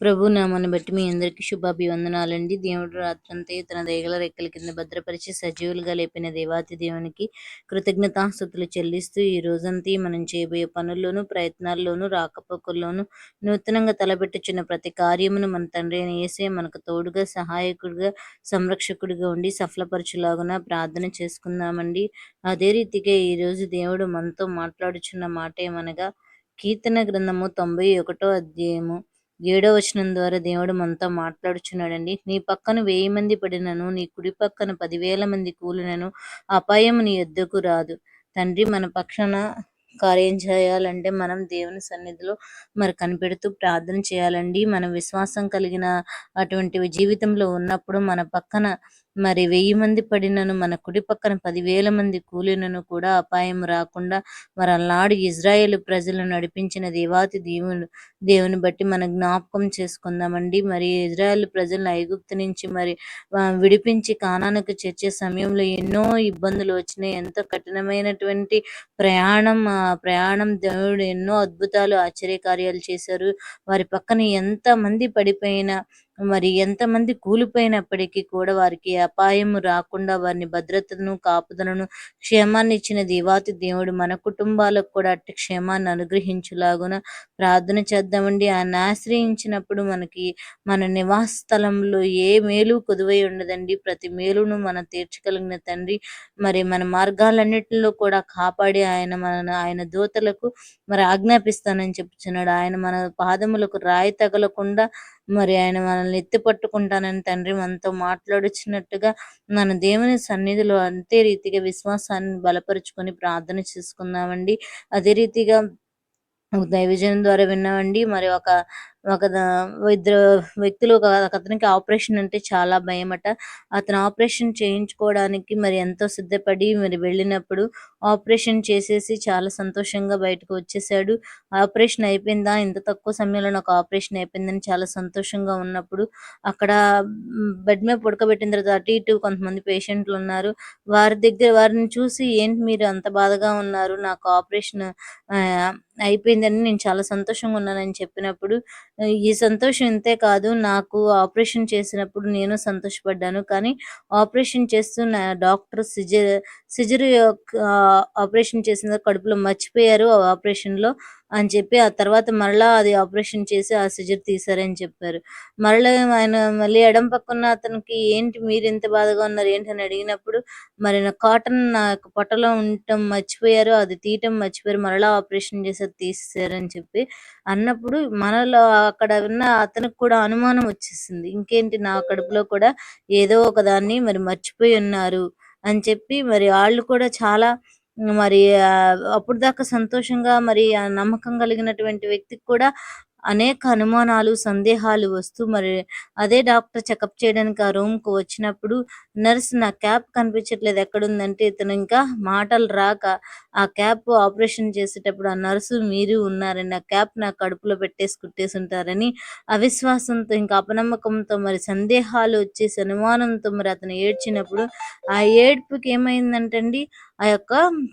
ప్రభు నామాన్ని బట్టి మీ అందరికీ శుభాభివందనాలండి. దేవుడు రాత్రంతా తన దేగల రెక్కల కింద భద్రపరిచి సజీవులుగా లేపిన దేవాతి దేవునికి కృతజ్ఞతాస్థుతులు చెల్లిస్తూ ఈ రోజంతా మనం చేయబోయే పనుల్లోనూ ప్రయత్నాల్లోనూ రాకపోకల్లోనూ నూతనంగా తలపెట్టుచున్న ప్రతి కార్యమును మన తండ్రి అని వేసే మనకు తోడుగా సహాయకుడిగా సంరక్షకుడిగా ఉండి సఫలపరచులాగున ప్రార్థన చేసుకుందామండి. అదే రీతిగా ఈరోజు దేవుడు మనతో మాట్లాడుచున్న మాట ఏమనగా కీర్తన గ్రంథము తొంభై ఒకటో అధ్యాయము ఏడో వచనం ద్వారా దేవుడు మనతో మాట్లాడుచున్నాడండి. నీ పక్కన వెయ్యి మంది పడినను నీ కుడి పక్కన పదివేల మంది కూలినను అపాయం నీ ఎద్దకు రాదు. తండ్రి మన పక్షాన కార్యం చేయాలంటే మనం దేవుని సన్నిధిలో మరి కనిపెడుతూ ప్రార్థన చేయాలండి. మన విశ్వాసం కలిగిన అటువంటి జీవితంలో ఉన్నప్పుడు మన పక్కన మరి వెయ్యి మంది పడినను మన కుడి పక్కన పదివేల మంది కూలినను కూడా అపాయం రాకుండా మరి అలనాడు ఇజ్రాయేల్ ప్రజలను నడిపించిన దేవాతి దేవుని దేవుని బట్టి మన జ్ఞాపకం చేసుకుందామండి. మరి ఇజ్రాయేల్ ప్రజలను ఐగుప్తు నుంచి మరి విడిపించి కానానికి చేర్చే సమయంలో ఎన్నో ఇబ్బందులు వచ్చినాయి. ఎంతో కఠినమైనటువంటి ప్రయాణం ప్రయాణం దేవుడు ఎన్నో అద్భుతాలు ఆశ్చర్యకార్యాలు చేశారు. వారి పక్కన ఎంత మంది పడిపోయిన మరి ఎంతమంది కూలిపోయినప్పటికీ కూడా వారికి అపాయం రాకుండా వారిని భద్రతను కాపుదలను క్షేమాన్ని ఇచ్చిన దేవాతి దేవుడు మన కుటుంబాలకు కూడా అట్టి క్షేమాన్ని అనుగ్రహించులాగున ప్రార్థన చేద్దామండి. ఆయన ఆశ్రయించినప్పుడు మనకి మన నివాస స్థలంలో ఏ మేలు కొదువై ఉండదండి. ప్రతి మేలును మనం తీర్చగలిగిన తండ్రి మరి మన మార్గాలన్నిటిలో కూడా కాపాడి ఆయన మన ఆయన దూతలకు మరి ఆజ్ఞాపిస్తానని చెప్తున్నాడు ఆయన మన పాదములకు రాయి తగలకుండా మరి ఆయన మనల్ని ఎత్తి పట్టుకుంటానని తండ్రి మనతో మాట్లాడుచున్నట్టుగా మన దేవుని సన్నిధిలో అంతే రీతిగా విశ్వాసాన్ని బలపరుచుకొని ప్రార్థన చేసుకుందామండి. అదే రీతిగా దైవజనం ద్వారా విన్నామండి. మరి ఒక ఒక ఇద్దరు వ్యక్తులు ఒక అతనికి ఆపరేషన్ అంటే చాలా భయమట. అతను ఆపరేషన్ చేయించుకోవడానికి మరి ఎంతో సిద్ధపడి మరి వెళ్ళినప్పుడు ఆపరేషన్ చేసేసి చాలా సంతోషంగా బయటకు వచ్చేసాడు. ఆపరేషన్ అయిపోయిందా? ఇంత తక్కువ సమయంలో నాకు ఆపరేషన్ అయిపోయిందని చాలా సంతోషంగా ఉన్నప్పుడు అక్కడ బెడ్ మీద పడుకోబెట్టిన తర్వాత అటు ఇటు కొంతమంది పేషెంట్లు ఉన్నారు. వారి దగ్గర వారిని చూసి ఏంటి మీరు అంత బాధగా ఉన్నారు? నాకు ఆపరేషన్ అయిపోయిందని నేను చాలా సంతోషంగా ఉన్నానని చెప్పినప్పుడు ఈ సంతోషం ఇంతే కాదు నాకు ఆపరేషన్ చేసినప్పుడు నేను సంతోషపడ్డాను. కానీ ఆపరేషన్ చేస్తున్న డాక్టర్ సిజర్ సిజర్ ఆపరేషన్ చేసిన కడుపులో మర్చిపోయారు. ఆపరేషన్లో అని చెప్పి ఆ తర్వాత మరలా అది ఆపరేషన్ చేసి ఆ సిజర్ తీసారని చెప్పారు. మరలా ఆయన మళ్ళీ ఎడం పక్కన అతనికి ఏంటి మీరు ఎంత బాధగా ఉన్నారు ఏంటి అని అడిగినప్పుడు మరి నా కాటన్ నా పొట్టలో ఉండటం మర్చిపోయారు అది తీయటం మర్చిపోయారు మరలా ఆపరేషన్ చేసి అది తీసేసారని చెప్పి అన్నప్పుడు మనలో అక్కడ ఉన్న అతనికి కూడా అనుమానం వచ్చేసింది. ఇంకేంటి నా కడుపులో కూడా ఏదో ఒక దాన్ని మరి మర్చిపోయి ఉన్నారు అని చెప్పి మరి వాళ్ళు కూడా చాలా మరి అప్పుడు దాకా సంతోషంగా మరి నమ్మకం కలిగినటువంటి వ్యక్తికి కూడా అనేక అనుమానాలు సందేహాలు వస్తూ మరి అదే డాక్టర్ చెకప్ చేయడానికి ఆ రూమ్కు వచ్చినప్పుడు నర్స్ నా క్యాప్ కనిపించట్లేదు ఎక్కడుందంటే ఇతను ఇంకా మాటలు రాక ఆ క్యాప్ ఆపరేషన్ చేసేటప్పుడు ఆ నర్సు మీరు ఉన్నారని ఆ క్యాప్ నా కడుపులో పెట్టేసి కుట్టేసి ఉంటారని అవిశ్వాసంతో ఇంకా అపనమ్మకంతో మరి సందేహాలు వచ్చేసి అనుమానంతో మరి అతను ఏడ్చినప్పుడు ఆ ఏడ్పుకి ఏమైందంటండి ఆ యొక్క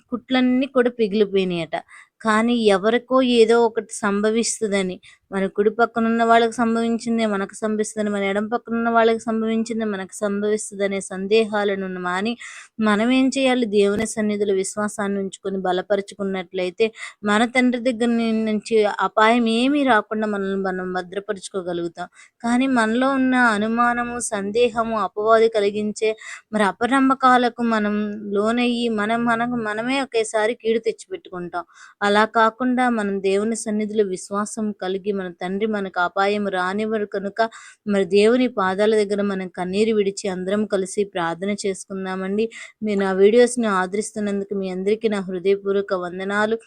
కుట్లన్నీ కూడా పిగిలిపోయినాయట. కానీ ఎవరికో ఏదో ఒకటి సంభవిస్తుందని మన కుడి పక్కన ఉన్న వాళ్ళకి సంభవించింది మనకు సంభవిస్తుంది మన ఎడం పక్కన ఉన్న వాళ్ళకి సంభవించింది మనకు సంభవిస్తుంది అనే సందేహాలను మాని మనం ఏం చేయాలి? దేవుని సన్నిధుల విశ్వాసాన్ని ఉంచుకొని బలపరుచుకున్నట్లయితే మన తండ్రి దగ్గర నుంచి అపాయం ఏమీ రాకుండా మనల్ని మనం భద్రపరుచుకోగలుగుతాం. కానీ మనలో ఉన్న అనుమానము సందేహము అపవాది కలిగించే మరి అపనమ్మకాలకు మనం లోనయ్యి మనం మనకు మనమే ఒకేసారి కీడు తెచ్చిపెట్టుకుంటాం. అలా కాకుండా మనం దేవుని సన్నిధిలో విశ్వాసం కలిగి మన తండ్రి మనకు అపాయం రానివ్వరు కనుక మరి దేవుని పాదాల దగ్గర మనం కన్నీరు విడిచి అందరం కలిసి ప్రార్థన చేసుకుందామండి. మీరు నా వీడియోస్ని ఆదరిస్తున్నందుకు మీ అందరికీ నా హృదయపూర్వక వందనాలు.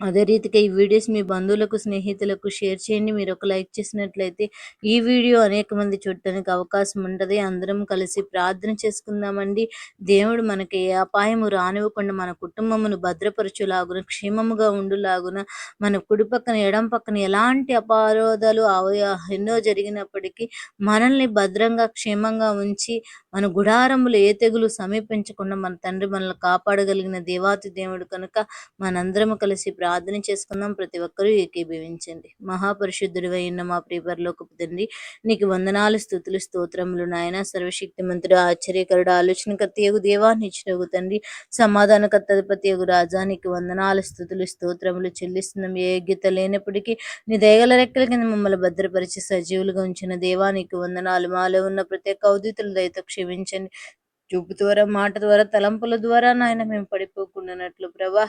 అదే రీతిగా ఈ వీడియోస్ మీ బంధువులకు స్నేహితులకు షేర్ చేయండి. మీరు ఒక లైక్ చేసినట్లయితే ఈ వీడియో అనేక మంది చూడటానికి అవకాశం ఉంటుంది. అందరం కలిసి ప్రార్థన చేసుకుందామండి. దేవుడు మనకి ఏ అపాయము రానివ్వకుండా మన కుటుంబమును భద్రపరచులాగున క్షేమముగా ఉండులాగున మన కుడి పక్కన ఎడం పక్కన ఎలాంటి అపారోధాలు ఎన్నో జరిగినప్పటికీ మనల్ని భద్రంగా క్షేమంగా ఉంచి మన గుడారములు ఏ తెగులు సమీపించకుండా మన తండ్రి మనల్ని కాపాడగలిగిన దేవాతి దేవుడు కనుక మనందరం కలిసి ప్రార్థన చేసుకుందాం ప్రతి ఒక్కరూ ఏకీభవించండి. మహాపరిశుద్ధుడు అయిన మా ప్రియపరలోకపు తండ్రి నీకు వందనాలు స్థుతులు స్తోత్రములు నాయన. సర్వశక్తిమంతుడు ఆశ్చర్యకరుడు ఆలోచనకర్త యగు దేవా నిచ్చినగు తండ్రి సమాధానకర్తపతి యగు రాజా నీకు వందనాలు స్థుతులు స్తోత్రములు చెల్లిస్తున్నాం. ఏ యోగ్యత లేనప్పటికీ నీ దయగల రెక్కల కింద మమ్మల్ని భద్రపరిచి సజీవులుగా ఉంచిన దేవా నీకు వందనాలు. మాలో ఉన్న ప్రత్యేక ఔదితులు దయతో క్షమించండి. చూపు ద్వారా మాట ద్వారా తలంపుల ద్వారా నాయన మేము పడిపోకుండానట్లు. ప్రభా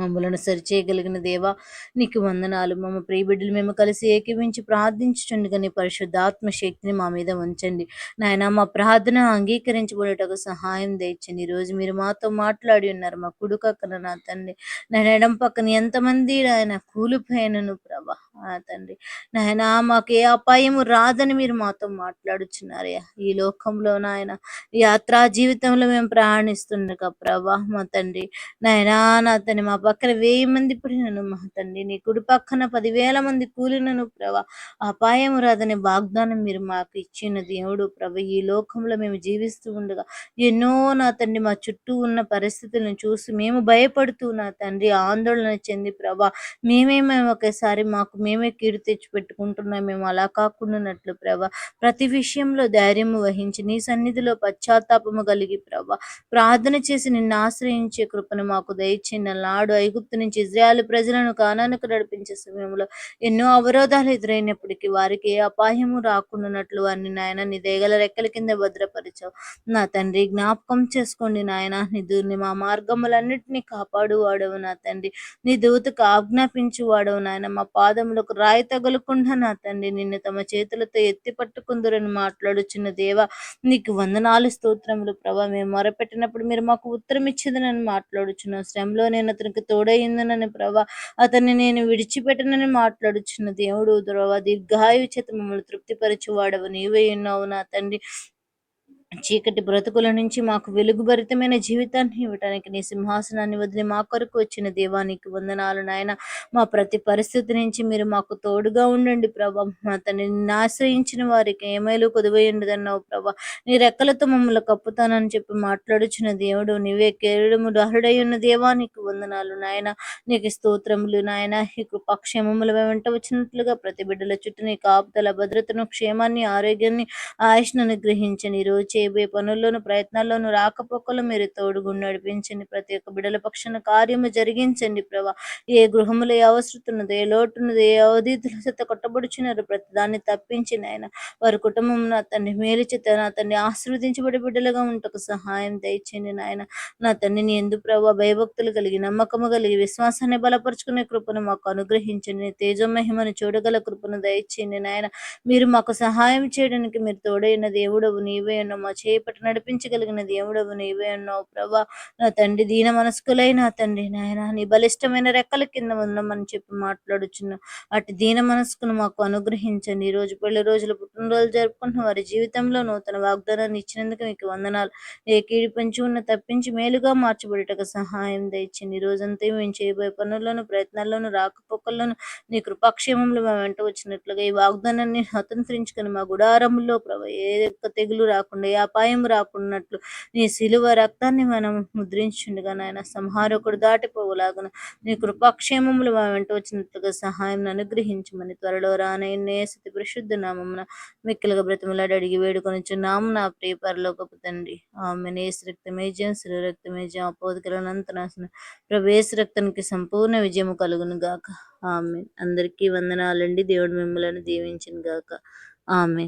మమ్మలను సరిచేయగలిగిన దేవా నీకు వందనాలు. మమ్మ ప్రియబిడ్డలు మేము కలిసి ఏకీవించి ప్రార్థించుండగా నీ పరిశుద్ధాత్మ శక్తిని మా మీద ఉంచండి. నాయన మా ప్రార్థన అంగీకరించబడేటకు సహాయం తెచ్చండి ఈరోజు మీరు మాతో మాట్లాడి ఉన్నారు మా కుడుకక్కన నా తండ్రి. నేను ఎడం పక్కన ఎంతమంది ఆయన కూలిపోయినను ప్రభా. తండ్రి. నాయన మాకు ఏ అపాయము రాదని మీరు మాతో మాట్లాడుచున్నారయ్యా ఈ లోకంలో నాయన యాత్రా జీవితంలో మేము ప్రయాణిస్తుండగా ప్రభా మా తండ్రి. నాయనా నా తండ్రి మా పక్కన వెయ్యి మంది పడినను మా తండ్రి. నీ కుడి పక్కన పదివేల మంది కూలినను ప్రభా. అపాయం రాదని వాగ్దానం మీరు మాకు ఇచ్చిన దేవుడు ప్రభ. ఈ లోకంలో మేము జీవిస్తూ ఉండగా ఎన్నో నా తండ్రి మా చుట్టూ ఉన్న పరిస్థితులను చూసి మేము భయపడుతూ నా తండ్రి ఆందోళన చెంది ప్రభా. మేమేమే ఒకేసారి మాకు మేమే కీడు తెచ్చి పెట్టుకుంటున్నాం మేము అలా కాకుండానట్లు ప్రభా. ప్రతి విషయంలో ధైర్యము వహించి నీ సన్నిధిలో పశ్చాత్తాపము కలిగి ప్రభా. ప్రార్థన చేసి నిన్ను ఆశ్రయించే కృపను మాకు దయచిన నాడు ఐగుప్తు నుంచి ఇజ్రాయల్ ప్రజలను కానానికి నడిపించే సమయంలో ఎన్నో అవరోధాలు ఎదురైనప్పటికీ వారికి ఏ అపాయము రాకుండానట్లు వారిని నాయన నీ దేగల రెక్కల కింద భద్రపరిచావు. నా తండ్రి జ్ఞాపకం చేసుకోండి నాయన. నీ దూర్ని మా మార్గములన్నింటినీ కాపాడు వాడవు నా తండ్రి. నీ దూతకు ఆజ్ఞాపించు వాడవు నాయన. మా పాదం పాదములకు రాయి తగులకుండా నా తండ్రి నిన్ను తమ చేతులతో ఎత్తి పట్టుకుందరని మాట్లాడుచున్న దేవ నీకు వందనాలు స్తోత్రములు. ప్రభా మేము మొరపెట్టినప్పుడు మీరు మాకు ఉత్తరం ఇచ్చేదనని మాట్లాడుచున్నాం. శ్రమలో నేను అతనికి తోడయిందనని ప్రభా అతన్ని నేను విడిచిపెట్టనని మాట్లాడుచున్న దేవుడు ప్రభా దీర్ఘాయు చేత మమ్మల్ని తృప్తిపరచువాడవు నీవే ఉన్నావు నా తండ్రి. చీకటి బ్రతుకుల నుంచి మాకు వెలుగుభరితమైన జీవితాన్ని ఇవ్వటానికి నీ సింహాసనాన్ని వదిలి మా కొరకు వచ్చిన దేవానికి వందనాలు నాయన. మా ప్రతి పరిస్థితి నుంచి మీరు మాకు తోడుగా ఉండండి ప్రభా. మా తనని ఆశ్రయించిన వారికి ఏమైలు కొదువైండదన్నావు ప్రభా. నీ రెక్కలతో మమ్మల్ని కప్పుతానని చెప్పి మాట్లాడుచున్న దేవుడు నీవే కేరుడము దహుడై ఉన్న దేవానికి వందనాలు నాయన. నీకు స్తోత్రములు నాయన. ఈ కృపాక్షేమముల వెంట వచ్చినట్లుగా ప్రతి బిడ్డల చుట్టూ నీ కాపుదల భద్రతను క్షేమాన్ని ఆరోగ్యాన్ని ఆయుష్ను అనుగ్రహించని రోజు చేయబోయే పనుల్లోనూ ప్రయత్నాల్లోనూ రాకపోకలు మీరు తోడుగు నడిపించండి. ప్రతి ఒక్క బిడల పక్షాన కార్యము జరిగించండి ప్రభా. ఏ గృహములు ఏ అవసరతున్నది ఏ లోటున్నది ఏ అవధితుల చేత కొట్టబడుచున్నారు ప్రతి దాన్ని తప్పించి ఆయన. వారి కుటుంబం నా తండ్రి మేలు చేత నా తండ్రి ఆశీర్వదించబడి బిడ్డలుగా ఉంటకు సహాయం దయచేయండి నాయన. నా తండ్రిని ఎందు ప్రభా భయభక్తులు కలిగి నమ్మకము కలిగి విశ్వాసాన్ని బలపరుచుకునే కృపను మాకు అనుగ్రహించండి. తేజమహిమను చూడగల కృపను దయచేయండి నాయన. మీరు మాకు సహాయం చేయడానికి మీరు తోడైన దేవుడవు నీవే ఉన్న మా చేపట్టి నడిపించగలిగిన దేవుడవు నీవే అన్నావు ప్రభా. నా తండ్రి దీన మనస్కులైన తండ్రి నాయన నీ బలిష్టమైన రెక్కల కింద ఉన్నామని చెప్పి మాట్లాడుచున్నా అటు దీన మనస్కును మాకు అనుగ్రహించండి. ఈ రోజు పెళ్ళి రోజులు పుట్టినరోజులు జరుపుకుంటున్న వారి జీవితంలో నూతన వాగ్దానాన్ని ఇచ్చినందుకు మీకు వందనాలు. ఏ కీడి పెంచి ఉన్న తప్పించి మేలుగా మార్చబడటకు సహాయం దయచండి ఈ రోజంతా మేము చేయబోయే పనుల్లోనూ ప్రయత్నాల్లోనూ రాకపోకల్లోనూ నీ కృపాక్షేమంలో మేము వెంట వచ్చినట్లుగా ఈ వాగ్దానాన్ని స్వతంత్రించుకొని మా గుడారములో ప్రభ ఏ తెగులు రాకుండా అపాయం రాకున్నట్లు నీ శిలువ రక్తాన్ని మనం ముద్రించుండగా నాయన సంహారకుడు దాటిపోవులాగన నీ కృపాక్షేమములు మా వెంట వచ్చినట్లుగా సహాయం అనుగ్రహించమని త్వరలో రానయ్యే స్థితి పరిశుద్ధ నామమున మిక్కిలుగా బ్రతిమలాడి అడిగి వేడుకొని నాము నా ప్రియ పరలోకపు తండ్రి. ఆమె నేసు రక్తమేజం శిలు శ్రీ అపోధికలనంతనాశన జయం ప్రవేశ రక్తానికి సంపూర్ణ విజయము కలుగును గాక. ఆమె అందరికీ వందనాలండి. దేవుడు మిమ్మల్ని దీవించిన గాక. ఆమె